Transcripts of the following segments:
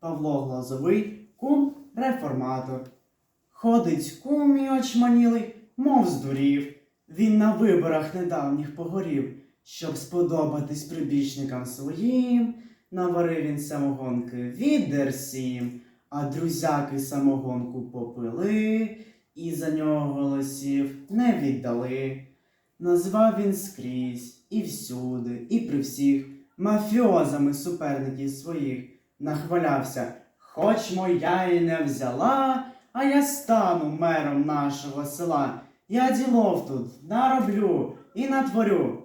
Павло Глазовий, кум реформатор. Ходить кум і очманілий, мов здурів. Він на виборах недавніх погорів, щоб сподобатись прибічникам своїм. Наварив він самогонки відер сім, а друзяки самогонку попили, і за нього голосів не віддали. Назвав він скрізь і всюди, і при всіх мафіозами суперників своїх нахвалявся. Хоч моя і не взяла, а я стану мером нашого села. Я ділов тут нароблю і натворю.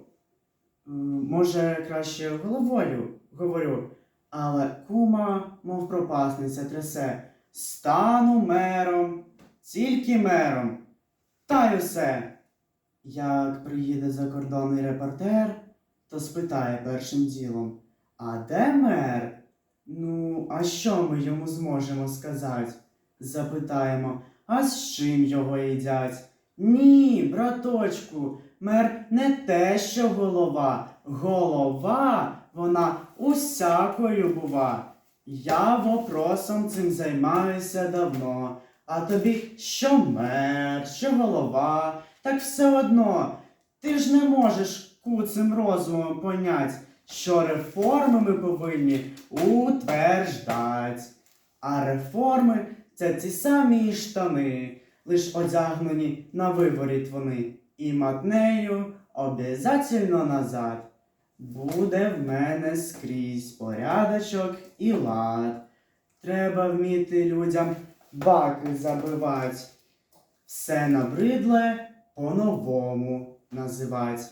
Може, краще головою говорю, але кума, мов пропасниця трясе. Стану мером, тільки мером. Та й усе. Як приїде закордонний репортер, то спитає першим ділом: А де мер? Ну, а що ми йому зможемо сказати? Запитаємо, а з чим його їдять? Ні, браточку, мер не те, що голова. Голова, вона усякою бува. Я вопросом цим займаюся давно. А тобі що мер, що голова, так все одно. Ти ж не можеш куцим розумом понять, що реформи ми повинні утверждать. А реформи це ці самі штани, лиш одягнені на виворіт вони, і матнею обязательно назад. Буде в мене скрізь порядочок і лад. Треба вміти людям баки забивати. Все набридле по-новому називать.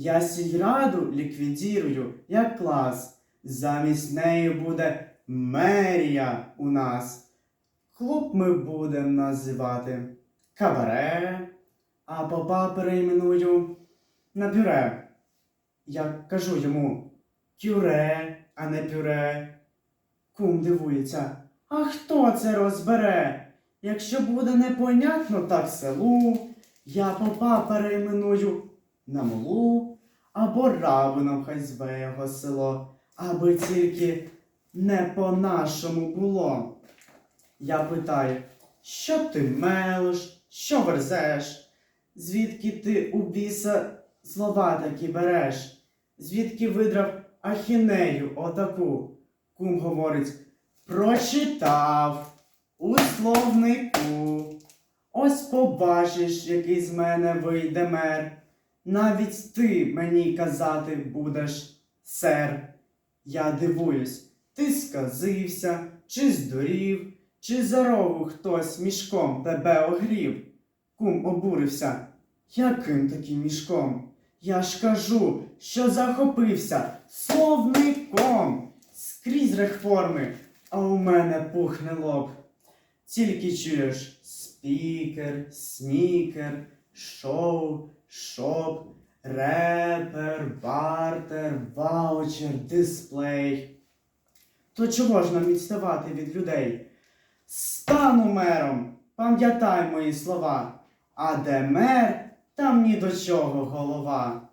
Я сільраду ліквідірую як клас. Замість неї буде мерія у нас. Клуб ми будемо називати кабаре, а попа перейменую на пюре. Я кажу йому кюре, а не пюре. Кум дивується. А хто це розбере? Якщо буде непонятно так селу, я попа перейменую на молу або рабином хай зве його село, аби тільки не по-нашому було. Я питаю, що ти мелиш, що верзеш? Звідки ти у біса слова такі береш? Звідки видрав ахінею отаку? Кум говорить, прочитав у словнику. Ось побачиш, який з мене вийде мер. Навіть ти мені казати будеш, сер. Я дивуюсь, ти сказився, чи здурів, чи за рогу хтось мішком тебе огрів. Кум обурився. Яким таким мішком? Я ж кажу, що захопився словником скрізь реформи, а у мене пухне лоб. Тільки чуєш спікер, снікер, шоу, шоп, репер, бартер, ваучер, дисплей. То чого ж нам відставати від людей? Стану мером, пам'ятай мої слова, а де мер, там ні до чого голова.